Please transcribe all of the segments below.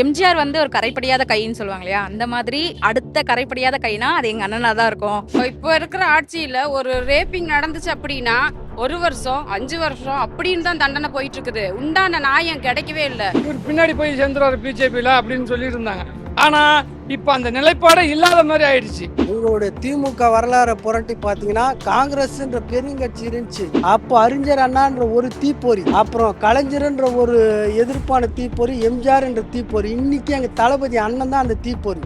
எம்ஜிஆர் வந்து ஒரு கரைப்படியாத கைன்னு சொல்லுவாங்க இல்லையா? அந்த மாதிரி அடுத்த கரைப்படியாத கைனா அது எங்க அண்ணனா தான் இருக்கும். இப்போ இருக்கிற ஆட்சியில ஒரு ரேப்பிங் நடந்துச்சு அப்படின்னா ஒரு வருஷம் அஞ்சு வருஷம் அப்படின்னு தான் தண்டனை போயிட்டு இருக்குது. உண்டான நியாயம் கிடைக்கவே இல்லை. இவர் பின்னாடி போய் சேர்ந்துருவாரு பிஜேபியில் அப்படின்னு சொல்லிட்டு இருந்தாங்க. ஆனால் இப்போ அந்த நிலைப்பாடே இல்லாத மாதிரி ஆயிடுச்சு. உங்களுடைய திமுக வரலாறை புரட்டி பார்த்தீங்கன்னா காங்கிரஸ்ன்ற பெருங்கட்சி இருந்துச்சு. அப்போ அறிஞர் அண்ணான்ற ஒரு தீப்பொறி அப்புறம் கலைஞர்ன்ற ஒரு எதிர்ப்பான தீப்பொறி எம்ஜிஆர் என்ற தீப்பொறி இன்னைக்கு எங்க தளபதி அண்ணன் தான் அந்த தீப்பொறி.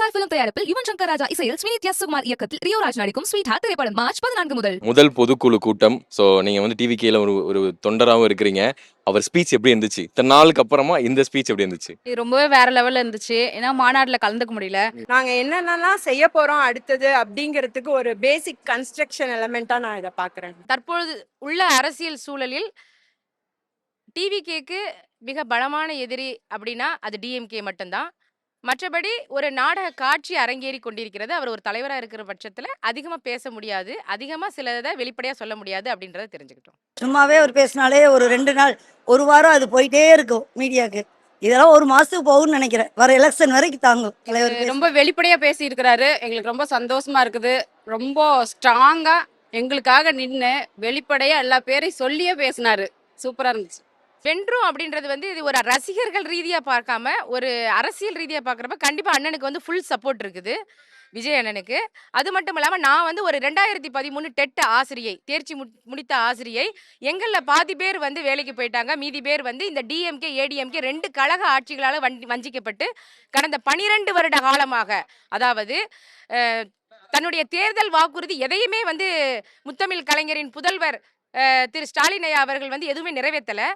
ஒய்எஸ்ஆர் பிலிம் தயாரிப்பில் யுவன் சங்கர் ராஜா இசையில் ஸ்மித் எஸ் சுகுமார் இயக்கத்தில் ரியோ ராஜ் நடிக்கும் ஸ்வீட் ஹார்ட் திரைப்படம் மார்ச் பதினான்கு முதல். முதல் பொதுக்குழு கூட்டம். ஸோ நீங்கள் வந்து டிவிகேல ஒரு ஒரு தொண்டராகவும் இருக்கிறீங்க. அவர் ஸ்பீச் எப்படி இருந்துச்சு? இத்தனை நாளுக்கு அப்புறமா இந்த ஸ்பீச் எப்படி இருந்துச்சு? இது ரொம்பவே வேற லெவல்ல இருந்துச்சு. ஏன்னா மாநாடுல கலந்துக்க முடியல. நாங்க என்னென்னலாம் செய்ய போறோம் அடுத்தது அப்படிங்கிறதுக்கு ஒரு பேசிக் கன்ஸ்ட்ரக்ஷன் எலமெண்டா நான் இதை பாக்குறேன் தற்பொழுது உள்ள அரசியல் சூழலில் டிவிகேக்கு மிக பலமான எதிரி அப்படின்னா அது டிஎம்கே மட்டும்தான். மற்றபடி ஒரு நாடக காட்சி அரங்கேறி கொண்டிருக்கிறது. அவர் ஒரு தலைவராக இருக்கிற பட்சத்தில் அதிகமாக பேச முடியாது. அதிகமாக சிலதை வெளிப்படையாக சொல்ல முடியாது அப்படின்றத தெரிஞ்சுக்கிட்டோம். சும்மாவே அவர் பேசினாலே ஒரு ரெண்டு நாள் ஒரு வாரம் அது போயிட்டே இருக்கும் மீடியாக்கு இதெல்லாம் ஒரு மாசத்துக்கு போகும்னு நினைக்கிறேன். வர எலெக்ஷன் வரைக்கும் தாங்கும். தலைவர். ரொம்ப வெளிப்படையா பேசி இருக்கிறாரு எங்களுக்கு ரொம்ப சந்தோஷமா இருக்குது. ரொம்ப ஸ்ட்ராங்கா எங்களுக்காக நின்று வெளிப்படையா எல்லா பேரையும் சொல்லியே பேசினாரு. சூப்பரா இருந்துச்சு. வென்றும் அப்படின்றது வந்து இது ஒரு ரசிகர்கள் ரீதியாக பார்க்காம ஒரு அரசியல் ரீதியாக பார்க்குறப்ப கண்டிப்பாக அண்ணனுக்கு வந்து ஃபுல் சப்போர்ட் இருக்குது. விஜய் அண்ணனுக்கு. அது மட்டும் இல்லாமல் நான் வந்து ஒரு ரெண்டாயிரத்தி பதிமூணு டெட் ஆசிரியை தேர்ச்சி மு- முடித்த ஆசிரியை. எங்களில் பாதி பேர் வந்து வேலைக்கு போயிட்டாங்க. மீதி பேர் வந்து இந்த டிஎம்கே ஏடிஎம்கே ரெண்டு கழக ஆட்சிகளால் வண்டி வஞ்சிக்கப்பட்டு கடந்த பனிரெண்டு வருட காலமாக. அதாவது தன்னுடைய தேர்தல் வாக்குறுதி எதையுமே வந்து முத்தமிழ் கலைஞரின் புதல்வர் திரு ஸ்டாலின் ஐயா அவர்கள் வந்து எதுவுமே நிறைவேற்றலை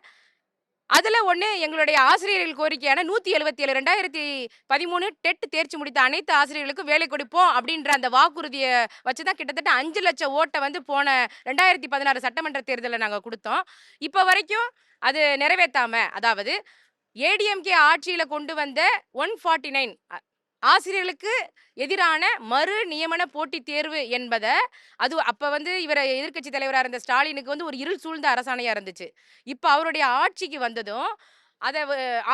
அதில் ஒன்று எங்களுடைய ஆசிரியர்கள் கோரிக்கையான நூற்றி எழுபத்தி ஏழு ரெண்டாயிரத்தி பதிமூணு டெட் தேர்ச்சி முடித்த அனைத்து ஆசிரியர்களுக்கும் வேலை கொடுப்போம் அப்படின்ற அந்த வாக்குறுதியை வச்சு தான் கிட்டத்தட்ட அஞ்சு லட்சம் ஓட்டை வந்து போன ரெண்டாயிரத்தி பதினாறு சட்டமன்ற தேர்தலில் நாங்கள் கொடுத்தோம். இப்போ வரைக்கும் அது நிறைவேற்றாமல் அதாவது ஏடிஎம்கே ஆட்சியில் கொண்டு வந்த ஒன் ஃபார்ட்டி நைன் ஆசிரியர்களுக்கு எதிரான மறு நியமன போட்டித் தேர்வு என்பதை அது அப்ப வந்து இவரை எதிர்க்கட்சி தலைவராக இருந்த ஸ்டாலினுக்கு வந்து ஒரு இருள் சூழ்ந்த அரசாணையாக இருந்துச்சு. இப்போ அவருடைய ஆட்சிக்கு வந்ததும் அதை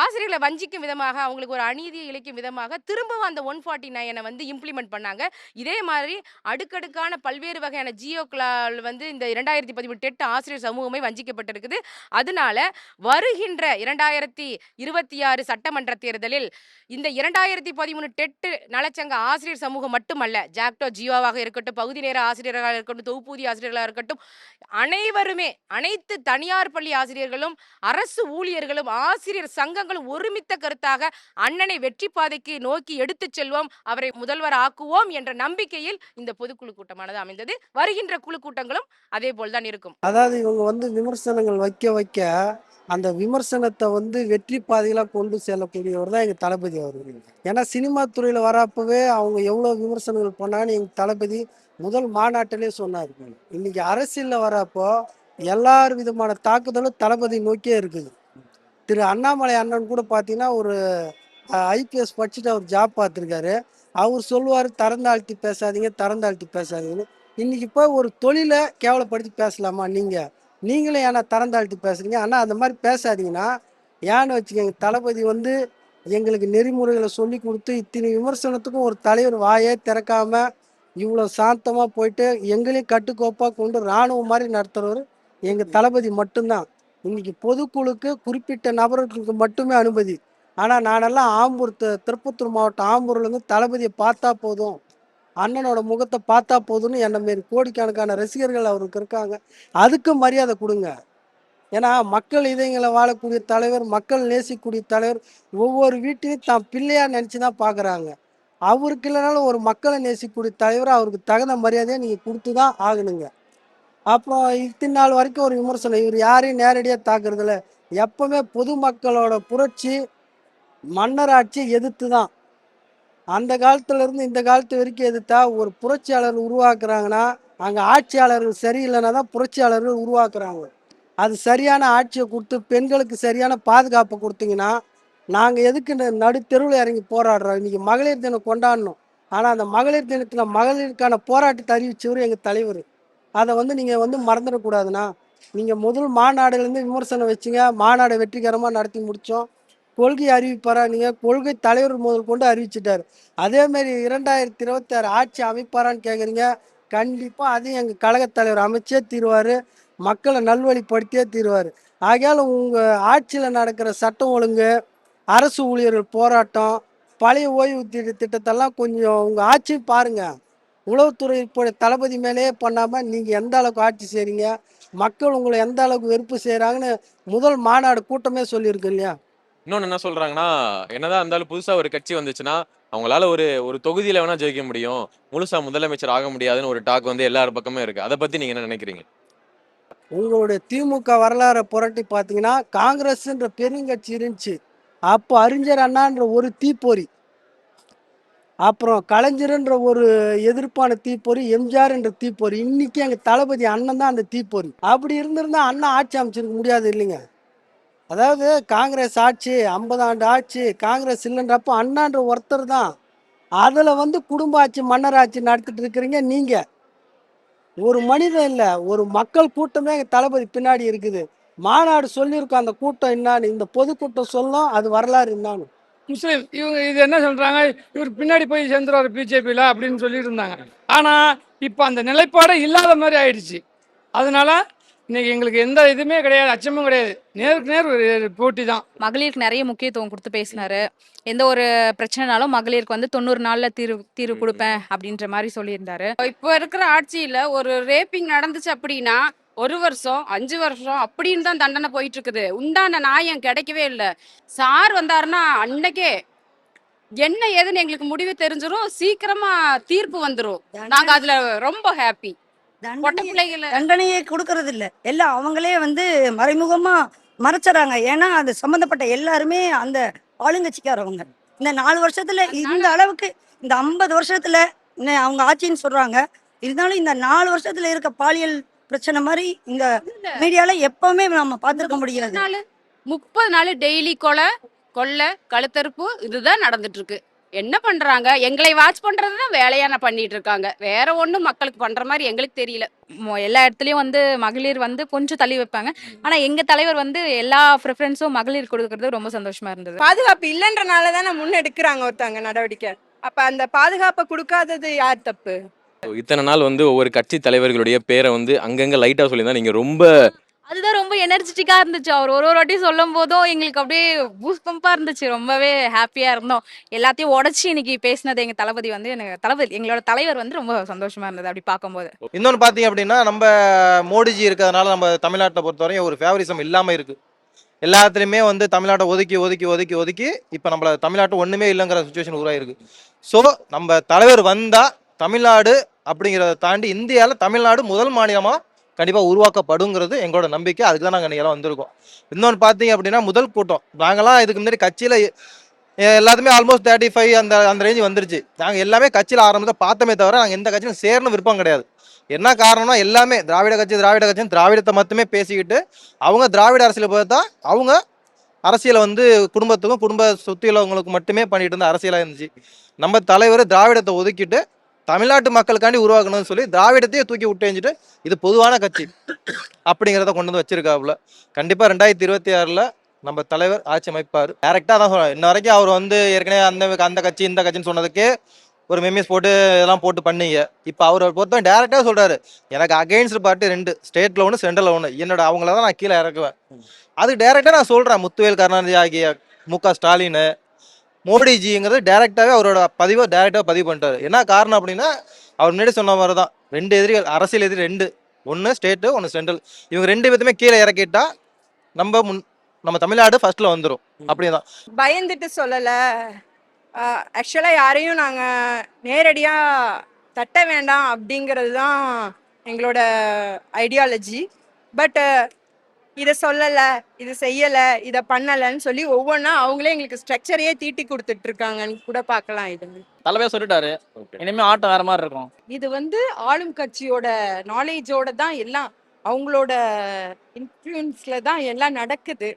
ஆசிரியர்களை வஞ்சிக்கும் விதமாக அவங்களுக்கு ஒரு அநீதியை இழைக்கும் விதமாக திரும்பவும் அந்த ஒன் ஃபார்ட்டி நைனை வந்து இம்ப்ளிமெண்ட் பண்ணாங்க. இதே மாதிரி அடுக்கடுக்கான பல்வேறு வகையான ஜியோக்களால் வந்து இந்த இரண்டாயிரத்தி பதிமூணு டெட் ஆசிரியர் சமூகமே வஞ்சிக்கப்பட்டிருக்குது. அதனால வருகின்ற இரண்டாயிரத்தி இருபத்தி ஆறு சட்டமன்ற தேர்தலில் இந்த இரண்டாயிரத்தி பதிமூணு டெட்டு நலச்சங்க ஆசிரியர் சமூகம் மட்டுமல்ல ஜாக்டோ ஜியோவாக இருக்கட்டும் பகுதி நேர ஆசிரியர்களாக இருக்கட்டும் தொகுப்பூதிய ஆசிரியர்களாக இருக்கட்டும் அனைவருமே அனைத்து தனியார் பள்ளி ஆசிரியர்களும் அரசு ஊழியர்களும் ஆசிரியர் சங்கங்களும் ஒருமித்த கருத்தாக அண்ணனை வெற்றி பாதைக்கு நோக்கி எடுத்துச் செல்வோம் அவரை முதல்வர் ஆக்குவோம் என்ற நம்பிக்கையில் இந்த பொதுக்குழு கூட்டமானது அமைந்தது. வருகின்ற குழு கூட்டங்களும் அதே போல்தான் இருக்கும். அதாவது இவங்க வந்து விமர்சனங்கள் வைக்க வைக்க அந்த விமர்சனத்தை வந்து வெற்றி பாதையில கொண்டு செல்லக்கூடியவர் தான் எங்க தளபதி அவர்கள். ஏன்னா சினிமா துறையில வரப்பவே அவங்க எவ்வளவு விமர்சனங்கள் பண்ணான்னு எங்க தளபதி முதல் மாநாட்டிலே சொன்னார். இன்னைக்கு அரசியலில் வரப்போ எல்லார் விதமான தாக்குதலும் தளபதி நோக்கியே இருக்குது. திரு அண்ணாமலை அண்ணன் கூட பார்த்தீங்கன்னா ஒரு ஐபிஎஸ் படிச்சுட்டு அவர் ஜாப் பார்த்துருக்காரு அவர் சொல்லுவார் தரந்தாழ்த்தி பேசாதீங்க தரந்தாழ்த்தி பேசாதீங்கன்னு. இன்னைக்கு போய் ஒரு தொழிலை கேவலப்படுத்தி பேசலாமா நீங்கள் நீங்களும் ஏன்னா தரந்தாழ்த்தி பேசுறீங்க. ஆனால் அந்த மாதிரி பேசாதீங்கன்னா ஏன்னு வச்சுக்கோங்க தளபதி வந்து எங்களுக்கு நெறிமுறைகளை சொல்லி கொடுத்து இத்தனை விமர்சனத்துக்கும் ஒரு தலைவர் வாயே திறக்காம இவ்வளோ சாந்தமாக போயிட்டு எங்களையும் கட்டுக்கோப்பாக கொண்டு இராணுவம் மாதிரி நடத்துகிறவர் எங்கள் தளபதி மட்டும்தான். இன்னைக்கு பொதுக்குழுக்கு குறிப்பிட்ட நபர்களுக்கு மட்டுமே அனுமதி. ஆனால் நானெல்லாம் ஆம்பூர் திருப்பத்தூர் மாவட்டம் ஆம்பூர்லேருந்து தளபதியை பார்த்தா போதும். அண்ணனோட முகத்தை பார்த்தா போதும்னு என்ன மாரி கோடிக்கணக்கான ரசிகர்கள் அவருக்கு இருக்காங்க. அதுக்கு மரியாதை கொடுங்க. ஏன்னா மக்கள் இதயங்களை வாழக்கூடிய தலைவர் மக்கள் நேசிக்கக்கூடிய தலைவர் ஒவ்வொரு வீட்டையும் தான் பிள்ளையாக நினச்சி தான் பார்க்குறாங்க அவருக்கு இல்லைனாலும் ஒரு மக்களை நேசிக்கக்கூடிய தலைவர் அவருக்கு தகுந்த மரியாதையை நீங்கள் கொடுத்து தான் ஆகணுங்க. அப்புறம் இத்தனை நாள் வரைக்கும் ஒரு விமர்சனம். இவர் யாரையும் நேரடியாக தாக்குறதில்ல. எப்பவுமே பொதுமக்களோட புரட்சி மன்னராட்சி எதிர்த்து தான் அந்த காலத்துலேருந்து இந்த காலத்து வரைக்கும் எதிர்த்தா ஒரு புரட்சியாளர் உருவாக்குறாங்கன்னா அங்கே ஆட்சியாளர்கள் சரியில்லைன்னா தான் புரட்சியாளர்கள் உருவாக்குறாங்க. அது சரியான ஆட்சியை கொடுத்து பெண்களுக்கு சரியான பாதுகாப்பை கொடுத்தீங்கன்னா நாங்கள் எதுக்கு இந்த நடுத்தெருவில் இறங்கி போராடுறோம்? இன்னைக்கு மகளிர் தினம் கொண்டாடணும். ஆனால் அந்த மகளிர் தினத்தில் மகளிருக்கான போராட்டத்தை அறிவிச்சவர் எங்கள் தலைவர். அதை வந்து நீங்கள் வந்து மறந்துடக்கூடாதுண்ணா. நீங்கள் முதல் மாநாடுலேருந்து விமர்சனம் வச்சுங்க. மாநாடை வெற்றிகரமாக நடத்தி முடித்தோம் கொள்கை அறிவிப்பாரா நீங்கள் கொள்கை தலைவர் முதல் கொண்டு அறிவிச்சிட்டார். அதேமாரி இரண்டாயிரத்தி இருபத்தி ஆறு ஆட்சி அமைப்பாரான்னு கேட்குறீங்க கண்டிப்பாக அதையும் எங்கள் கழகத் தலைவர் அமைச்சே தீருவார். மக்களை நல்வழிப்படுத்தியே தீருவார். ஆகையால் உங்கள் ஆட்சியில் நடக்கிற சட்டம் ஒழுங்கு அரசு ஊழியர்கள் போராட்டம் பழைய ஓய்வு திட்ட திட்டத்தெல்லாம் கொஞ்சம் உங்கள் ஆட்சி பாருங்கள் உளவுத்துறை தளபதி மேலேயே பண்ணாமல் நீங்கள் எந்த அளவுக்கு ஆட்சி செய்கிறீங்க மக்கள் உங்களை எந்த அளவுக்கு வெறுப்பு செய்கிறாங்கன்னு முதல் மாநாடு கூட்டமே சொல்லியிருக்கு இல்லையா? இன்னொன்று என்ன சொல்றாங்கன்னா என்னதான் இருந்தாலும் புதுசா ஒரு கட்சி வந்துச்சுன்னா அவங்களால ஒரு ஒரு தொகுதியில வேணா ஜெயிக்க முடியும். முழுசா முதலமைச்சர் ஆக முடியாதுன்னு ஒரு டாக் வந்து எல்லார் பக்கமே இருக்கு. அதை பத்தி நீங்க என்ன நினைக்கிறீங்க? உங்களுடைய திமுக வரலாறை புரட்டி பார்த்தீங்கன்னா காங்கிரஸ்ன்ற பெருங்கட்சி இருந்துச்சு. அப்போ அறிஞர் அண்ணான்ற ஒரு தீப்பொறி. அப்புறம் கலைஞர்ன்ற ஒரு எதிர்ப்பான தீப்பொறி எம்ஜிஆர் என்ற தீப்பொறி இன்னைக்கு எங்கள் தளபதி அண்ணன் தான் அந்த தீப்பொறி. அப்படி இருந்திருந்தா அண்ணன் ஆட்சி அமைச்சிருக்க முடியாது இல்லைங்க. அதாவது காங்கிரஸ் ஆட்சி ஐம்பது ஆண்டு ஆட்சி காங்கிரஸ் இல்லைன்றப்போ அண்ணான்ற ஒருத்தர் தான். அதில் வந்து குடும்ப ஆட்சி மன்னர் ஆட்சி நடத்திட்டு இருக்கிறீங்க நீங்கள் ஒரு மனிதன் இல்லை ஒரு மக்கள் கூட்டமே எங்கள் தளபதி பின்னாடி இருக்குது. மாநாடு சொல்லியிருக்கோம் அந்த கூட்டம் என்னான்னு இந்த பொதுக்கூட்டம் சொல்லும் அது வரலாறு என்னான்னு. முஸ்லீம் இவங்க இது என்ன சொல்றாங்க? இவர் பின்னாடி போய் சேர்ந்துருவார் பிஜேபியில் அப்படின்னு சொல்லிட்டு இருந்தாங்க. ஆனால் இப்போ அந்த நிலைப்பாடே இல்லாத மாதிரி ஆயிடுச்சு. அதனால இன்னைக்கு எங்களுக்கு எந்த இதுவுமே கிடையாது அச்சமும் கிடையாது. நேருக்கு நேர் ஒரு போட்டி தான். மகளிருக்கு நிறைய முக்கியத்துவம் கொடுத்து பேசினாரு. எந்த ஒரு பிரச்சனைனாலும் மகளிருக்கு வந்து தொண்ணூறு நாள்ல தீர்வு தீர்வு கொடுப்பேன் அப்படின்ற மாதிரி சொல்லியிருந்தாரு. இப்போ இருக்கிற ஆட்சியில ஒரு ரேப்பிங் நடந்துச்சு அப்படின்னா ஒரு வருஷம் அஞ்சு வருஷம் அப்படின்னு தான் தண்டனை போயிட்டு இருக்குது உண்டான நியாயம் கிடைக்கவே இல்லை. சார் வந்தாருன்னா அன்னைக்கே என்ன ஏதுன்னு எங்களுக்கு முடிவு தெரிஞ்சிரும். சீக்கிரமா தீர்ப்பு வந்துரும். நாங்க அதுல ரொம்ப ஹாப்பி தண்டனையே கொடுக்கறது இல்ல எல்லாம் அவங்களே வந்து மறைமுகமா மறைச்சறாங்க ஏன்னா அது சம்பந்தப்பட்ட எல்லாருமே அந்த ஆளுங்கட்சிக்காரவங்க. இந்த நாலு வருஷத்துல இந்த அளவுக்கு இந்த ஐம்பது வருஷத்துல அவங்க ஆட்சின்னு சொல்றாங்க. இருந்தாலும் இந்த நாலு வருஷத்துல இருக்க பாலியல் பிரச்சனை மாதிரி இந்த மீடியால எப்பவுமே நம்ம பார்த்திருக்க முடியாது. முப்பது நாள் டெய்லி கொலை கொள்ளை கழுத்தறுப்பு இதுதான் நடந்துட்டு இருக்கு என்ன பண்றாங்க? எங்களை வாட்ச் பண்றது தான் வேலையா நான் பண்ணிட்டு இருக்காங்க வேற ஒண்ணும் மக்களுக்கு பண்ற மாதிரி எங்களுக்கு தெரியல. எல்லா இடத்துலயும் வந்து மகளிர் வந்து கொஞ்சம் தள்ளி வைப்பாங்க. ஆனா எங்க தலைவர் வந்து எல்லா ப்ரிஃபரன்ஸும் மகளிர் கொடுக்கறது ரொம்ப சந்தோஷமா இருந்தது. பாதுகாப்பு இல்லைன்றனால தானே முன்னெடுக்கிறாங்க ஒருத்தவங்க நடவடிக்கை. அப்ப அந்த பாதுகாப்பை கொடுக்காதது யார் தப்பு? இத்தனை நாள் வந்து ஒவ்வொரு கட்சி தலைவர்களுடைய பேரை வந்து அங்கங்க லைட்டா சொல்லியிருந்தா நீங்க ரொம்ப அதுதான் ரொம்ப எனர்ஜெட்டிக்கா இருந்துச்சு. அவர் ஒரு ஒரு வாட்டி சொல்லும் போதும் எங்களுக்கு அப்படியே பூஸ்ட் பம்பா இருந்துச்சு. ரொம்பவே ஹாப்பியா இருந்தோம். எல்லாத்தையும் உடைச்சு இன்னைக்கு பேசினது எங்க தளபதி வந்து எனக்கு தளபதி எங்களோட தலைவர் வந்து ரொம்ப சந்தோஷமா இருந்தது அப்படி பார்க்கும்போது. இன்னொன்று பார்த்தீங்க அப்படின்னா நம்ம மோடிஜி இருக்கிறதுனால நம்ம தமிழ்நாட்டை பொறுத்தவரையும் ஒரு ஃபேவரிசம் இல்லாமல் இருக்கு. எல்லாத்துலேயுமே வந்து தமிழ்நாட்டை ஒதுக்கி ஒதுக்கி ஒதுக்கி ஒதுக்கி இப்போ நம்மள தமிழ்நாட்டு ஒன்றுமே இல்லைங்கிற சுச்சுவேஷன் உருவாயிருக்கு. ஸோ நம்ம தலைவர் வந்தால் தமிழ்நாடு அப்படிங்கிறத தாண்டி இந்தியாவில் தமிழ்நாடு முதல் மாநிலமாக கண்டிப்பாக உருவாக்கப்படுங்கிறது எங்களோட நம்பிக்கை. அதுக்கு தான் நாங்கள் எல்லாம் வந்திருக்கோம். இன்னொன்று பார்த்தீங்க அப்படின்னா முதல் கூட்டம். நாங்களாம் இதுக்கு முன்னாடி கட்சியில் எல்லாத்துமே ஆல்மோஸ்ட் தேர்ட்டி ஃபைவ் அந்த அந்த ரேஞ்சு வந்துருச்சு. நாங்கள் எல்லாமே கட்சியில் ஆரம்பத்தை பார்த்தோமே தவிர நாங்கள் எந்த கட்சியிலும் சேரணும் விருப்பம் கிடையாது. என்ன காரணம்னா எல்லாமே திராவிட கட்சி திராவிட கட்சின்னு திராவிடத்தை மட்டுமே பேசிக்கிட்டு அவங்க திராவிட அரசியலை பார்த்தா அவங்க அரசியலை வந்து குடும்பத்துக்கும் குடும்ப சுற்றியுள்ளவங்களுக்கு மட்டுமே பண்ணிட்டு இருந்த அரசியலாக இருந்துச்சு. நம்ம தலைவர் திராவிடத்தை ஒதுக்கிட்டு தமிழ்நாட்டு மக்களுக்காண்டி உருவாக்கணும்னு சொல்லி திராவிடத்தையே தூக்கி விட்டு எஞ்சிட்டு இது பொதுவான கட்சி அப்படிங்கிறத கொண்டு வந்து வச்சிருக்காப்புல. கண்டிப்பாக ரெண்டாயிரத்தி இருபத்தி ஆறில் நம்ம தலைவர் ஆட்சி அமைப்பார். டேரெக்டாக தான் சொல்றேன் இன்ன வரைக்கும் அவர் வந்து ஏற்கனவே அந்த அந்த கட்சி இந்த கட்சின்னு சொன்னதுக்கு ஒரு மெமீஸ் போட்டு இதெல்லாம் போட்டு பண்ணீங்க. இப்போ அவர் பொறுத்தவரை டேரெக்டாக சொல்றாரு. எனக்கு அகைன்ஸ்ட் பார்ட்டி ரெண்டு ஸ்டேட்டில் ஒன்று சென்ட்ரலில் ஒன்று என்னோட அவங்கள தான் நான் கீழே இறக்குவேன். அது டேரெக்டாக நான் சொல்கிறேன் முத்துவேல் கருணாநிதி ஆகிய மு க ஸ்டாலின் மோடிஜிங்கிறது டேரெக்டாகவே அவரோட பதிவை டேரெக்டாக பதிவு பண்ணிட்டாரு. என்ன காரணம் அப்படின்னா அவர் முன்னாடி சொன்ன மாதிரி தான் ரெண்டு எதிரிகள் அரசியல் எதிரி ரெண்டு. ஒன்று ஸ்டேட்டு ஒன்று சென்ட்ரல் இவங்க ரெண்டு பேத்துமே கீழே இறக்கிட்டா நம்ம முன் நம்ம தமிழ்நாடு ஃபர்ஸ்ட்ல வந்துடும் அப்படிதான். பயந்துட்டு சொல்லலை. ஆக்சுவலாக யாரையும் நாங்கள் நேரடியாக தட்ட வேண்டாம் அப்படிங்கிறது தான் எங்களோட ஐடியாலஜி பட் இதை சொல்லல இது செய்யல இதை பண்ணலைன்னு சொல்லி ஒவ்வொன்றா அவங்களே எங்களுக்கு ஸ்ட்ரக்சரையே தீட்டி கொடுத்துட்டு இருக்காங்கன்னு கூட பார்க்கலாம் இது. தலைவர் சொல்லிட்டாரு. இனிமே ஆட்டம் வேற மாதிரி இருக்கும். இது வந்து ஆளும் கட்சியோட நாலேஜோட தான் எல்லாம் அவங்களோட இன்ஃப்ளூயன்ஸ்ல தான் எல்லாம் நடக்குது.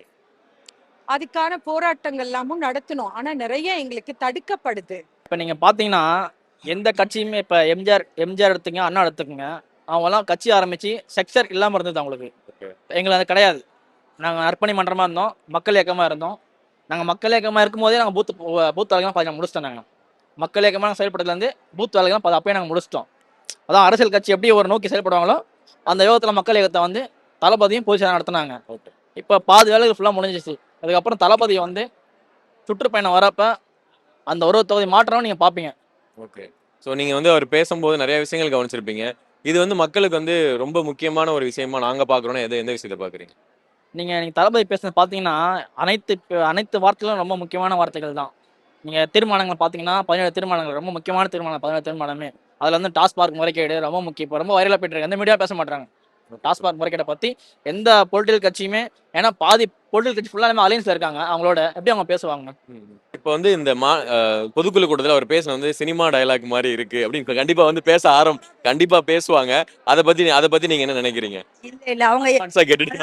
அதுக்கான போராட்டங்கள் எல்லாமும் நடத்தணும். ஆனா நிறைய எங்களுக்கு தடுக்கப்படுது. இப்போ நீங்க பாத்தீங்கன்னா எந்த கட்சியுமே இப்போ எம்ஜிஆர் எம்ஜிஆர் எடுத்துங்க அண்ணா எடுத்துக்கங்க அவங்கெல்லாம் கட்சி ஆரம்பிச்சு செக்சர் இல்லாம இருந்தது அவங்களுக்கு. ஓகே எங்களுக்கு அது கிடையாது. நாங்கள் அர்ப்பணி மன்றமாக இருந்தோம். மக்கள் இயக்கமாக இருந்தோம். நாங்கள் மக்கள் இயக்கமாக இருக்கும்போதே நாங்கள் பூத் பூத் வேலைக்கெல்லாம் பாதி முடிச்சிட்டோம் நாங்கள் மக்கள் இயக்கமாக செயல்படுறதுலேருந்து பூத் வேலைக்கெல்லாம் பாதி அப்பயே நாங்கள் முடிச்சிட்டோம். அதான் அரசியல் கட்சி எப்படி ஒரு நோக்கி செயல்படுவாங்களோ அந்த யோகத்தில் மக்கள் இயக்கத்தை வந்து தளபதியும் பொதுச் செயலாளர் நடத்தினாங்க. ஓகே இப்போ பாதி வேலைகள் ஃபுல்லாக முடிஞ்சிச்சு அதுக்கப்புறம் தளபதி வந்து சுற்றுப்பயணம் வரப்ப அந்த ஒரு தொகுதி மாற்றம் நீங்கள் பார்ப்பீங்க ஓகே ஸோ நீங்கள் வந்து அவர் பேசும்போது நிறைய விஷயங்கள் கவனிச்சிருப்பீங்க. இது வந்து மக்களுக்கு வந்து ரொம்ப முக்கியமான ஒரு விஷயமா நாங்கள் பார்க்குறோன்னா எதை எந்த விஷயத்தை பார்க்குறீங்க நீங்கள் நீங்கள் தளபதி பேசுனது பார்த்தீங்கன்னா அனைத்து அனைத்து வார்த்தைகளும் ரொம்ப முக்கியமான வார்த்தைகள் தான். நீங்கள் தீர்மானங்கள் பார்த்தீங்கன்னா பதினேழு தீர்மானங்கள் ரொம்ப முக்கியமான தீர்மானம் பதினேழு தீர்மானமே அதில் வந்து டாஸ்மார்க் முறைகேடு ரொம்ப முக்கியம். இப்போ ரொம்ப வைரலாக போயிட்டு இருக்கு. எந்த மீடியா பேச மாட்டாங்க டாஸ்மார்க் முறைகேடை பற்றி எந்த பொலிட்டிக்கல் கட்சியுமே ஏன்னா பாதி பொலிட்டிக்கல் கட்சி ஃபுல்லாக அலையன்ஸில் இருக்காங்க. அவங்களோட எப்படி அவங்க பேசுவாங்க? இப்போ வந்து இந்த மா பொதுக்குழு கூட்டத்தில் அவர் பேசின வந்து சினிமா டயலாக் மாதிரி இருக்கு அப்படின்னு கண்டிப்பா வந்து பேச ஆரம் கண்டிப்பா பேசுவாங்க. அதை பத்தி அதை பத்தி நீங்க என்ன நினைக்கிறீங்க? இல்ல இல்ல அவங்க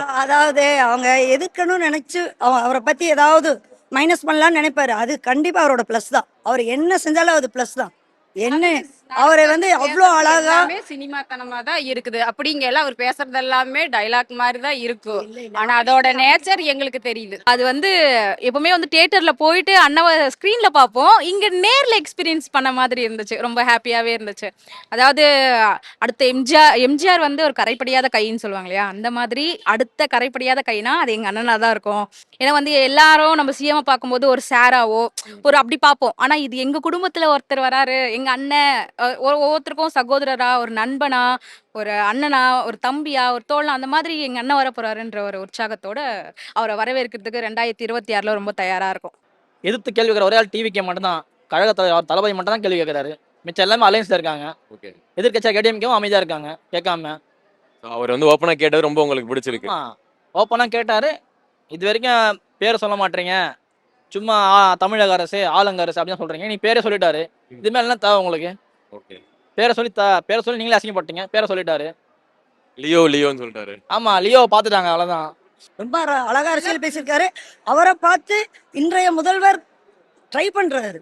அதாவது அவங்க எதிர்க்கணும்னு நினைச்சு அவ- அவரை பத்தி ஏதாவது மைனஸ் பண்ணலாம்னு நினைப்பாரு. அது கண்டிப்பா அவரோட ப்ளஸ் தான். அவர் என்ன செஞ்சாலும் அது ப்ளஸ் தான். என்ன அவரை வந்து அவ்வளோ அழகா சினிமாத்தனமா தான் இருக்குது. அப்படிங்கல அவர் பேசுறது எல்லாமே டைலாக் மாதிரி தான் இருக்கும் ஆனா அதோட நேச்சர் எங்களுக்கு தெரியுது. அது வந்து எப்பவுமே வந்து தியேட்டர்ல போயிட்டு அண்ணாவை ஸ்க்ரீன்ல பார்ப்போம். இங்க நேர்ல எக்ஸ்பீரியன்ஸ் பண்ண மாதிரி இருந்துச்சு. ரொம்ப ஹாப்பியாவே இருந்துச்சு. அதாவது அடுத்த எம்ஜிஆர் எம்ஜிஆர் வந்து ஒரு கரைப்படியாத கைன்னு சொல்லுவாங்க இல்லையா? அந்த மாதிரி அடுத்த கரைப்படியாத கைனா அது எங்க அண்ணனா தான் இருக்கும். ஏன்னா வந்து எல்லாரும் நம்ம சிஎம் பார்க்கும்போது ஒரு சாராவோ ஒரு அப்படி பார்ப்போம். ஆனா இது எங்க குடும்பத்துல ஒருத்தர் வராரு எங்க அண்ணன் ஒவ்வொருத்தருக்கும் சகோதரரா ஒரு நண்பனா ஒரு அண்ணனா ஒரு தம்பியா ஒரு தோழனா அந்த மாதிரி எங்க அண்ணன் வர போறாருன்ற ஒரு உற்சாகத்தோட அவரை வரவேற்கிறதுக்கு ரெண்டாயிரத்தி இருபத்தி ஆறுல ரொம்ப தயாரா இருக்கும். எதிர்த்து கேள்வி கேட்குற ஒரே ஆள் டிவிக்கே மட்டும் தான் கழக தலைவர் தளபதி மட்டும் தான் கேள்வி கேட்குறாரு. மிச்சம் எல்லாமே அலையன்ஸில் இருக்காங்க. ஓகே. எதிர்க்கட்சியாக கேடிஎம்கேவும் அமைதியாக இருக்காங்க. கேட்காம. அவர் வந்து ஓப்பனா கேட்டது ரொம்ப உங்களுக்கு பிடிச்சிருக்கு. ஓப்பனாக கேட்டார். இது வரைக்கும் பேர் சொல்ல மாட்டீங்க. சும்மா தமிழக அரசு ஆளுங்க அரசு அப்படின்னு சொல்றீங்க. நீ பேரே சொல்லிட்டாரு. இது மேல என்ன தேவை உங்களுக்கு? ஓகே. பேரை சொல்லி த பேரை சொல்லி நீங்களே அசிங்கப்பட்டீங்க. பேரை சொல்லிட்டாரு. லியோ லியோன்னு சொல்லிட்டாரு. ஆமா லியோ பார்த்துட்டாங்க அவ்வளோதான் ரொம்ப அழ- அழகா அரசியல் பேசியிருக்காரு. அவரை பார்த்து இன்றைய முதல்வர் ட்ரை பண்றாரு.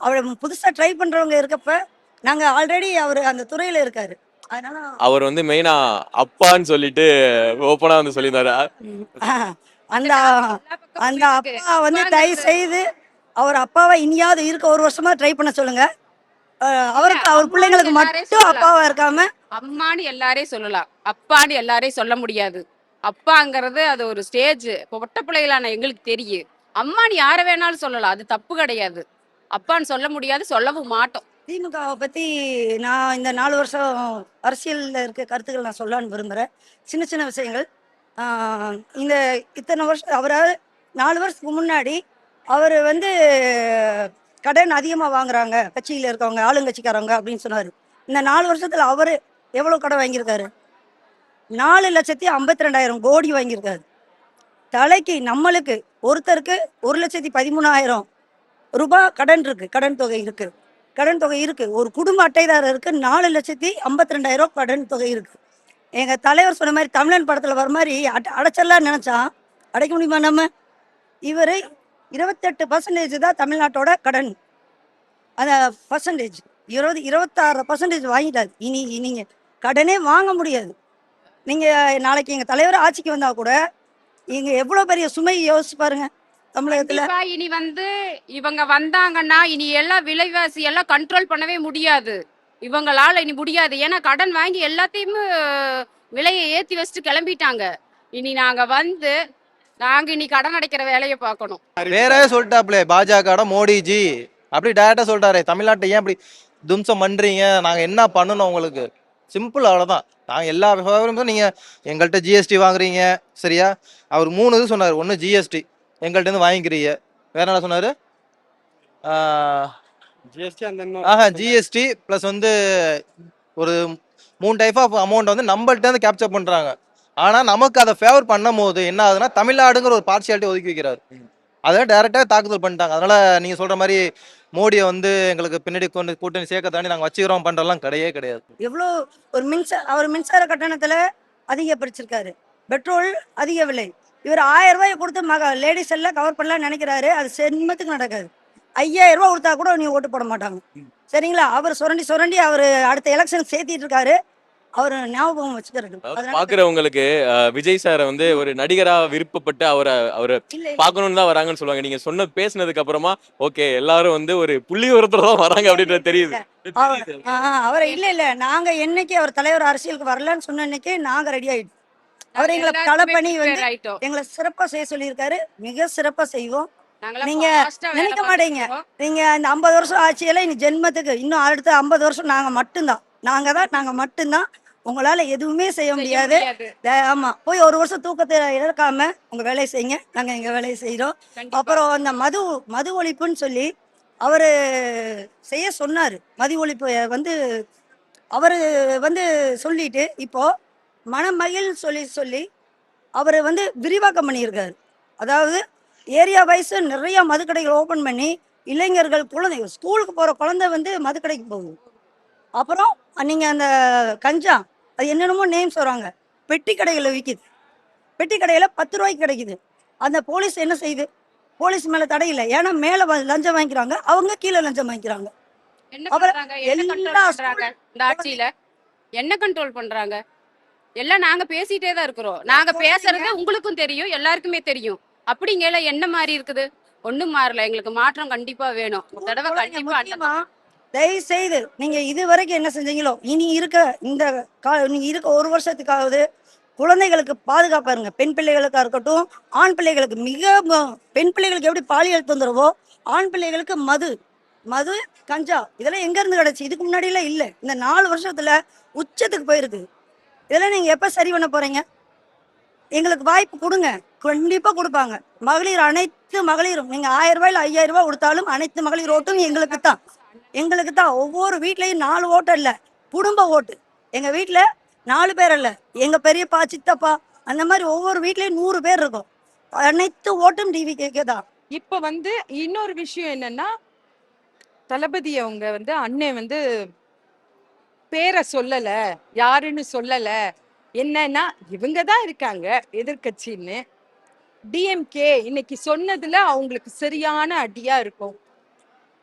அவரை புதுசா ட்ரை பண்றவங்க இருக்கப்ப நாங்க ஆல்ரெடி அவர் அந்த துறையில இருக்காரு. அதனால அவர் வந்து மெயினா அப்பான்னு சொல்லிட்டு ஓப்பனா வந்து சொல்லியிருந்தாரு. ஆஹ், அந்த அந்த அப்பா வந்து தயவு செய்து அவர் அப்பாவை இனியாவது இருக்க ஒரு வருஷமா ட்ரை பண்ண சொல்லுங்க. அவருக்கு அவர் பிள்ளைங்களுக்கு மட்டும் அப்பாவா இருக்காம அம்மான்னு எல்லாரையும் சொல்லலாம். அப்பான்னு எல்லாரையும் சொல்ல முடியாது. அப்பாங்கிறது அது ஒரு ஸ்டேஜ் பொட்ட பிள்ளைகளான எங்களுக்கு தெரியும். அம்மான்னு யாரை வேணாலும் சொல்லலாம். அது தப்பு கிடையாது. அப்பான்னு சொல்ல முடியாது சொல்லவும் மாட்டோம். திமுகவை பத்தி நான் இந்த நாலு வருஷம் அரசியல்ல இருக்க கருத்துக்கள் நான் சொல்லலான்னு விரும்புறேன். சின்ன சின்ன விஷயங்கள். இந்த இத்தனை வருஷம் அவரால் நாலு வருஷத்துக்கு முன்னாடி அவர் வந்து கடன் அதிகமாக வாங்குறாங்க கட்சியில் இருக்கவங்க ஆளுங்கட்சிக்காரவங்க அப்படின்னு சொன்னார். இந்த நாலு வருஷத்தில் அவர் எவ்வளோ கடன் வாங்கியிருக்காரு? நாலு லட்சத்தி ஐம்பத்தி ரெண்டாயிரம் கோடி வாங்கியிருக்காரு. தலைக்கு நம்மளுக்கு ஒருத்தருக்கு ஒரு லட்சத்தி பதிமூணாயிரம் ரூபாய் கடன் இருக்கு கடன் தொகை இருக்கு. கடன் தொகை இருக்கு. ஒரு குடும்ப அட்டைதாரருக்கு நாலு லட்சத்தி ஐம்பத்தி ரெண்டாயிரம் ரூபாய் கடன் தொகை இருக்கு. எங்க தலைவர் சொன்ன மாதிரி தமிழன் படத்துல வர மாதிரி அட- அடைச்சிடலாம்னு நினச்சா அடைக்க முடியுமா நம்ம? இவர் இருபத்தெட்டு பர்சன்டேஜ் தான் தமிழ்நாட்டோட கடன். அந்த பர்சன்டேஜ் இருபது இருபத்தாறு பர்சன்டேஜ் வாங்கிட்டாரு. இனி இனிங்க கடனே வாங்க முடியாது. நீங்கள் நாளைக்கு எங்கள் தலைவர் ஆட்சிக்கு வந்தால் கூட இங்கே எவ்வளோ பெரிய சுமை யோசிச்சு பாருங்க தமிழகத்தில். இனி வந்து இவங்க வந்தாங்கன்னா இனி எல்லாம் விலைவாசி எல்லாம் கண்ட்ரோல் பண்ணவே முடியாது. இவங்களால இனி முடியாது. ஏன்னா கடன் வாங்கி எல்லாத்தையும் விலையை ஏற்றி வச்சுட்டு கிளம்பிட்டாங்க. இனி நாங்கள் வந்து நாங்க இனி கடன் அடைக்கிற வேலையை பார்க்கணும். வேற சொல்லிட்டாப்லே பாஜக மோடிஜி. அப்படி டேரக்டா சொல்லிட்டாரு தமிழ்நாட்டை ஏன் அப்படி தும்சம் பண்றீங்க? நாங்க என்ன பண்ணணும் உங்களுக்கு? சிம்பிள் அவ்வளவுதான். நாங்க எல்லா விவகாரமும் நீங்க எங்கள்கிட்ட ஜிஎஸ்டி வாங்குறீங்க சரியா? அவர் மூணு இது சொன்னார். ஒன்று ஜிஎஸ்டி எங்கள்கிட்ட இருந்து வாங்கிக்கிறீங்க. வேற என்ன சொன்னாரு? ஆஹா ஜிஎஸ்டி ப்ளஸ் வந்து ஒரு மூணு டைப் ஆஃப் அமௌண்ட் வந்து நம்மள்ட்ட இருந்து கேப்சர் பண்றாங்க. ஆனால் நமக்கு அதை ஃபேவர் பண்ணும் போது என்ன ஆகுதுன்னா தமிழ்நாடுங்கிற ஒரு பார்சியாலிட்டி ஒதுக்கி வைக்கிறார். அதை டைரக்டாக தாக்குதல் பண்ணிட்டாங்க. அதனால் நீங்கள் சொல்கிற மாதிரி மோடியை வந்து எங்களுக்கு பின்னாடி கொண்டு கூட்டணி சேர்க்க தாண்டி நாங்கள் வச்சுக்கிறோம் பண்ணுறலாம் கிடையவே கிடையாது. எவ்வளோ ஒரு மின்சார அவர் மின்சார கட்டணத்தில் அதிகப்படுத்திருக்காரு பெட்ரோல் அதிக விலை இவர் ஆயிரம் ரூபாய் கொடுத்து மக லேடிஸ் எல்லாம் கவர் பண்ணலாம்னு நினைக்கிறாரு. அது சென்மத்துக்கு நடக்காது. ஐயாயிரம் ரூபாய் கொடுத்தா கூட நீ ஓட்டு போட மாட்டாங்க. சரிங்களா? அவர் சுரண்டி சுரண்டி அவர் அடுத்த எலெக்ஷன் சேர்த்திட்டு இருக்காரு. அவர் ஞாபகம் வச்சுக்கிறது பாக்குறவங்களுக்கு விஜய் சாரை வந்து ஒரு நடிகரா விருப்பப்பட்டு அவரை அவரை. பார்க்கணும்னு தான் வராங்கன்னு சொல்லுவாங்க. நீங்க சொன்ன பேசுனதுக்கு அப்புறமா ஓகே எல்லாரும் வந்து ஒரு புள்ளி உரத்துல தான் வராங்க அப்படின்றது தெரியுது. அவர் இல்ல இல்ல. நாங்க என்னைக்கு அவர் தலைவர் அரசியலுக்கு வரலன்னு சொன்ன அன்னைக்கே நாங்க ரெடி ஆயிட்டோம். அவர் எங்களை தலை பண்ணி வந்து. எங்களை சிறப்பா செய்ய சொல்லியிருக்காரு. மிக சிறப்பா செய்வோம். நீங்க நினைக்க மாட்டீங்க. நீங்க இந்த ஐம்பது வருஷம் ஆட்சியில இனி ஜென்மத்துக்கு இன்னும் அடுத்த ஐம்பது வருஷம் நாங்க மட்டும்தான். நாங்க தான் நாங்க மட்டும்தான். உங்களால எதுவுமே செய்ய முடியாது. த- ஆமா போய் ஒரு வருஷம் தூக்கத்தை இழக்காம உங்க வேலையை செய்யுங்க. நாங்க எங்க வேலையை செய்யறோம் கண்டிப்பா. அப்புறம் அந்த மது மது ஒழிப்புன்னு சொல்லி அவரு செய்ய சொன்னாரு. மது ஒழிப்பு வந்து அவரு வந்து சொல்லிட்டு இப்போ மணமகிழ் சொல்லி சொல்லி அவர் வந்து விரிவாக்கம் பண்ணியிருக்காரு. அதாவது ஏரியா வைஸ் நிறைய மதுக்கடைகள் ஓப்பன் பண்ணி இளைஞர்கள் குழந்தை ஸ்கூலுக்கு போகிற குழந்தை வந்து மதுக்கடைக்கு போகுது அப்புறம் நீங்கள் அந்த கஞ்சா அது என்னென்னமோ நேம்ஸ் வராங்க பெட்டி கடைகளில் விற்கிது பெட்டி கடையில் பத்து ரூபாய்க்கு கிடைக்குது. அந்த போலீஸ் என்ன செய்யுது? போலீஸ் மேலே தடை இல்லை. ஏன்னா மேலே லஞ்சம் வாங்கிக்கிறாங்க. அவங்க கீழே லஞ்சம் வாங்கிக்கிறாங்க. என்ன கண்ட்ரோல் பண்றாங்க இந்த ஆட்சியில? என்ன கண்ட்ரோல் பண்றாங்க? எல்லாம் நாங்க பேசிட்டே தான் இருக்கிறோம். நாங்க பேசுறது உங்களுக்கும் தெரியும் எல்லாருக்குமே தெரியும். அப்படிங்கல என்ன மாறி இருக்குது? ஒண்ணும் மாறல. எங்களுக்கு மாற்றம் கண்டிப்பா வேணும். தடவை கண்டிப்பா தயவு செய்து நீங்க இது வரைக்கும் என்ன செஞ்சீங்களோ இனி இருக்க இந்த கா நீங்க இருக்க ஒரு வருஷத்துக்காவது குழந்தைகளுக்கு பாதுகாப்பா இருங்க. பெண் பிள்ளைகளுக்கா இருக்கட்டும் ஆண் பிள்ளைகளுக்கு மிக ம- பெண் பிள்ளைகளுக்கு எப்படி பாலியல் தொந்தரவோ ஆண் பிள்ளைகளுக்கு மது மது கஞ்சா இதெல்லாம் எங்க இருந்து கிடைச்சு? இதுக்கு முன்னாடியெல்லாம் இல்லை. இந்த நாலு வருஷத்துல உச்சத்துக்கு போயிருக்கு. இதெல்லாம் நீங்க எப்ப சரி பண்ண போறீங்க? எங்களுக்கு வாய்ப்பு கொடுங்க. கண்டிப்பா கொடுப்பாங்க. மகளிர் அனைத்து மகளிரும் நீங்க ஆயிரம் ரூபாயில ஐயாயிரம் ரூபாய் கொடுத்தாலும் அனைத்து மகளிர் ஓட்டும் எங்களுக்கு தான் எங்களுக்கு தான். ஒவ்வொரு வீட்லேயும் நாலு ஓட்டு இல்லை. குடும்ப ஓட்டு. எங்கள் வீட்டில் நாலு பேர் இல்லை. எங்கள் பெரியப்பா சித்தப்பா அந்த மாதிரி ஒவ்வொரு வீட்லேயும் நூறு பேர் இருக்கும். அனைத்து ஓட்டும் டிவி கேக்கே தான். இப்போ வந்து இன்னொரு விஷயம் என்னன்னா தளபதி அவங்க வந்து அண்ணன் வந்து பேரை சொல்லல யாருன்னு சொல்லல. என்னன்னா இவங்க தான் இருக்காங்க எதிர்க்கட்சின்னு. டிஎம்கே இன்னைக்கு சொன்னதுல அவங்களுக்கு சரியான அடியா இருக்கும்.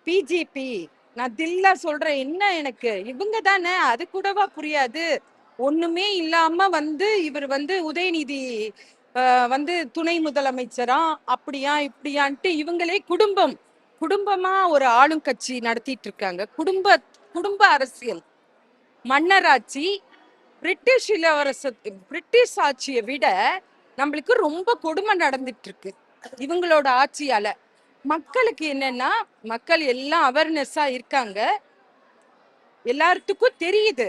பிஜேபி நான் தில்லா சொல்றேன் என்ன எனக்கு? இவங்க தானே அது கூடவா புரியாது. ஒண்ணுமே இல்லாம வந்து இவர் வந்து உதயநிதி வந்து துணை முதலமைச்சரா? அப்படியா இப்படியான்ட்டு இவங்களே குடும்பம். குடும்பமா ஒரு ஆளும் கட்சி நடத்திட்டு இருக்காங்க குடும்ப குடும்ப அரசியல். மன்னராட்சி பிரிட்டிஷ் இளவரச பிரிட்டிஷ் ஆட்சியை விட நம்மளுக்கு ரொம்ப கொடுமை நடந்துட்டு இருக்கு இவங்களோட ஆட்சியால. மக்களுக்கு என்னன்னா மக்கள் எல்லாம் அவேர்னஸா இருக்காங்க. எல்லாத்துக்கும் தெரியுது.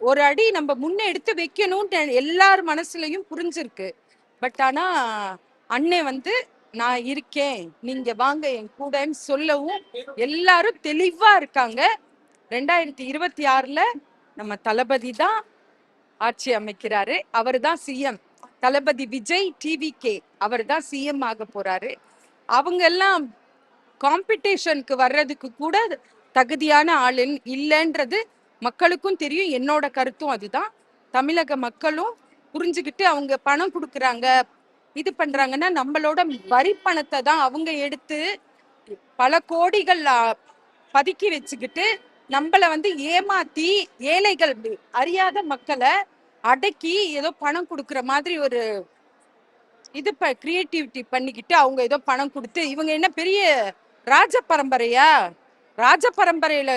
ஒரு அடி நம்ம முன்னே எடுத்து வைக்கணும்னு எல்லார் மனசுலயும் புரிஞ்சிருக்கு. பட் ஆனா அண்ணே வந்து நான் இருக்கேன். நீங்க வாங்க என் கூடன்னு சொல்லவும் எல்லாரும் தெளிவா இருக்காங்க. ரெண்டாயிரத்தி இருபத்தி ஆறுல நம்ம தளபதி தான் ஆட்சி அமைக்கிறாரு. அவர் தான் CM Thalapathy Vijay TV K அவர் தான் சிஎம் ஆக போறாரு. அவங்க எல்லாம் காம்படிஷனுக்கு வர்றதுக்கு கூட தகுதியான ஆள் இல்லைன்றது மக்களுக்கும் தெரியும். என்னோட கருத்தும் அதுதான். தமிழக மக்களும் புரிஞ்சுக்கிட்டு அவங்க பணம் கொடுக்குறாங்க இது பண்றாங்கன்னா நம்மளோட வரி பணத்தை தான் அவங்க எடுத்து பல கோடிகள் பதுக்கி வச்சுக்கிட்டு நம்மளை வந்து ஏமாத்தி ஏழைகள் அறியாத மக்களை அடக்கி ஏதோ பணம் கொடுக்குற மாதிரி ஒரு இது கிரியேட்டிவிட்டி பண்ணிக்கிட்டு அவங்க ஏதோ பணம் கொடுத்து இவங்க என்ன பெரிய ராஜ பரம்பரையா? ராஜ பரம்பரையில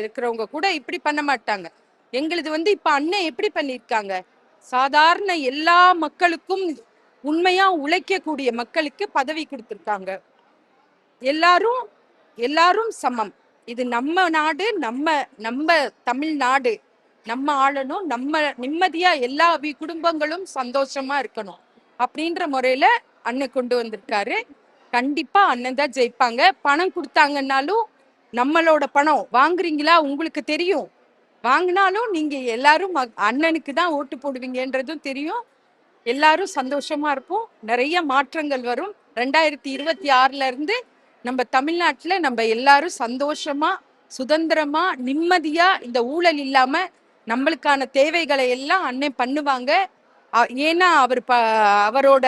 இருக்கிறவங்க கூட இப்படி பண்ண மாட்டாங்க. எங்களுது வந்து இப்ப அண்ணன் எப்படி பண்ணிருக்காங்க? சாதாரண எல்லா மக்களுக்கும் உண்மையா உழைக்கக்கூடிய மக்களுக்கு பதவி கொடுத்துருக்காங்க. எல்லாரும் எல்லாரும் சமம். இது நம்ம நாடு நம்ம நம்ம தமிழ்நாடு. நம்ம ஆளணும் நம்ம நிம்மதியா எல்லா வி- குடும்பங்களும் சந்தோஷமா இருக்கணும். அப்படின்ற முறையில அண்ணன் கொண்டு வந்திருக்காரு. கண்டிப்பா அண்ணன் தான் ஜெயிப்பாங்க. பணம் கொடுத்தாங்கன்னாலும் நம்மளோட பணம் வாங்குறீங்களா? உங்களுக்கு தெரியும். வாங்கினாலும் நீங்க எல்லாரும் ம- அண்ணனுக்கு தான் ஓட்டு போடுவீங்கன்றதும் தெரியும். எல்லாரும் சந்தோஷமா இருப்போம். நிறைய மாற்றங்கள் வரும். ரெண்டாயிரத்தி இருபத்தி ஆறுல இருந்து நம்ம தமிழ்நாட்டுல நம்ம எல்லாரும் சந்தோஷமா சுதந்திரமா நிம்மதியா இந்த ஊழல் இல்லாம நம்மளுக்கான தேவைகளை எல்லாம் அண்ணன் பண்ணுவாங்க. ஏன்னா அவர் ப அவரோட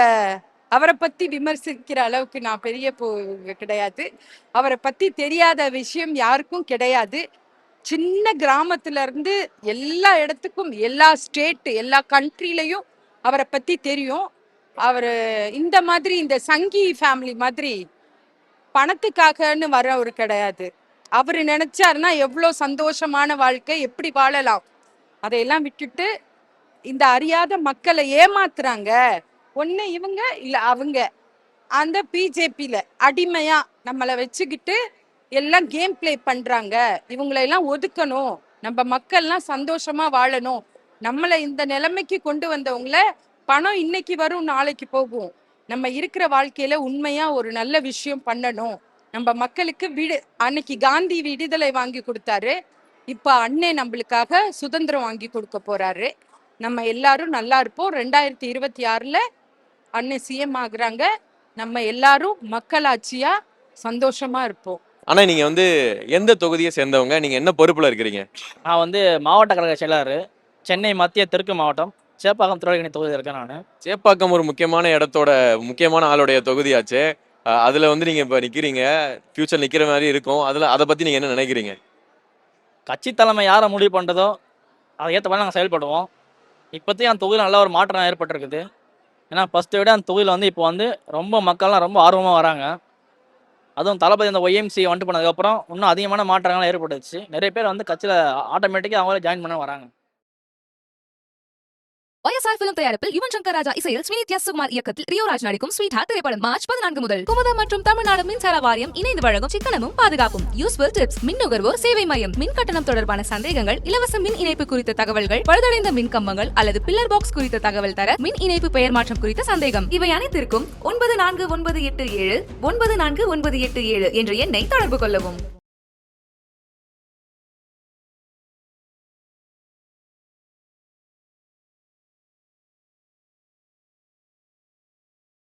அவரை பத்தி விமர்சிக்கிற அளவுக்கு நான் பெரிய போ கிடையாது. அவரை பத்தி தெரியாத விஷயம் யாருக்கும் கிடையாது. சின்ன கிராமத்துல இருந்து எல்லா இடத்துக்கும் எல்லா ஸ்டேட் எல்லா கண்ட்ரிலையும் அவரை பத்தி தெரியும். அவர் இந்த மாதிரி இந்த சங்கி ஃபேமிலி மாதிரி பணத்துக்காகன்னு வரவர் கிடையாது. அவர் நினைச்சாருன்னா எவ்வளோ சந்தோஷமான வாழ்க்கை எப்படி வாழலாம்? அதையெல்லாம் விட்டுட்டு இந்த அறியாத மக்களை ஏமாத்துறாங்க. ஒன்று இவங்க இல்ல அவங்க. அந்த பிஜேபியில அடிமையா நம்மளை வச்சுக்கிட்டு எல்லாம் கேம் ப்ளே பண்றாங்க. இவங்களெல்லாம் ஒதுக்கணும். நம்ம மக்கள்லாம் சந்தோஷமா வாழணும். நம்மளை இந்த நிலைமைக்கு கொண்டு வந்தவங்கள பணம் இன்னைக்கு வரும் நாளைக்கு போகும். நம்ம இருக்கிற வாழ்க்கையில உண்மையா ஒரு நல்ல விஷயம் பண்ணணும். நம்ம மக்களுக்கு விடு அன்னைக்கு காந்தி விடுதலை வாங்கி கொடுத்தாரு. இப்ப அண்ணே நம்மளுக்காக சுதந்திரம் வாங்கி கொடுக்க போறாரு. நம்ம எல்லாரும் நல்லா இருப்போம். ரெண்டாயிரத்தி இருபத்தி ஆறுல அண்ணே சிஎம் ஆகுறாங்க. நம்ம எல்லாரும் மக்களாட்சியா சந்தோஷமா இருப்போம். ஆனா நீங்க வந்து எந்த தொகுதியை சேர்ந்தவங்க? நீங்க என்ன பொறுப்புல இருக்கிறீங்க? நான் வந்து மாவட்ட கழக செயலாளர் சென்னை மத்திய தெற்கு மாவட்டம் சேப்பாக்கம் திருவள்ளி தொகுதியில் இருக்கேன் நான். சேப்பாக்கம் ஒரு முக்கியமான இடத்தோட முக்கியமான ஆளுடைய தொகுதியாச்சே. அஹ் அதுல வந்து நீங்க இப்ப நிக்கிறீங்க. ஃபியூச்சர் நிக்கிற மாதிரி இருக்கும். அதுல அதை பத்தி நீங்க என்ன நினைக்கிறீங்க? கட்சி தலைமை யாரை முடிவு பண்ணுறதோ அதை ஏற்ற மாதிரி நாங்கள் செயல்படுவோம். இப்போத்தையும் அந்த தொகுதியில் நல்ல ஒரு மாற்றம் ஏற்பட்டிருக்குது. ஏன்னா ஃபஸ்ட்டை விட அந்த தொகுதியில் வந்து இப்போ வந்து ரொம்ப மக்கள்லாம் ரொம்ப ஆர்வமாக வராங்க. அதுவும் தளபதி அந்த ஒய்எம்சி வந்துட்டு பண்ணதுக்கப்புறம் இன்னும் அதிகமான மாற்றங்கள்லாம் ஏற்பட்டுச்சு. நிறைய பேர் வந்து கட்சியில் ஆட்டோமேட்டிக்காக அவங்களே ஜாயின் பண்ண வராங்க. ஒய்எஸ்ஆர் பிலிம் தயாரிப்பில் யுவன் சங்கர் ராஜா இசையில் ஸ்மினித்யா சுகுமார் இயக்கத்தில் ரியோராஜ் நடிக்கும் ஸ்வீட் ஹார்ட் திரைப்படம் மார்ச் பதினான்கு முதல். குமுதம் மற்றும் தமிழ்நாடு மின்சார வாரியம் இணைந்து வழங்கும் சிக்கனமும் பாதுகாப்பும். யூஸ்ஃபுல் டிப்ஸ் மின் நுகர்வோர் சேவை மையம். மின் கட்டணம் தொடர்பான சந்தேகங்கள் இலவச மின் இணைப்பு குறித்த தகவல்கள் பழுதடைந்த மின் கம்பங்கள் அல்லது பில்லர் பாக்ஸ் குறித்த தகவல் தர மின் இணைப்பு பெயர் மாற்றம் குறித்த சந்தேகம். இவை அனைத்திற்கும் ஒன்பது நான்கு ஒன்பது எட்டு ஏழு ஒன்பது நான்கு ஒன்பது எட்டு ஏழு என்ற எண்ணை தொடர்பு கொள்ளவும்.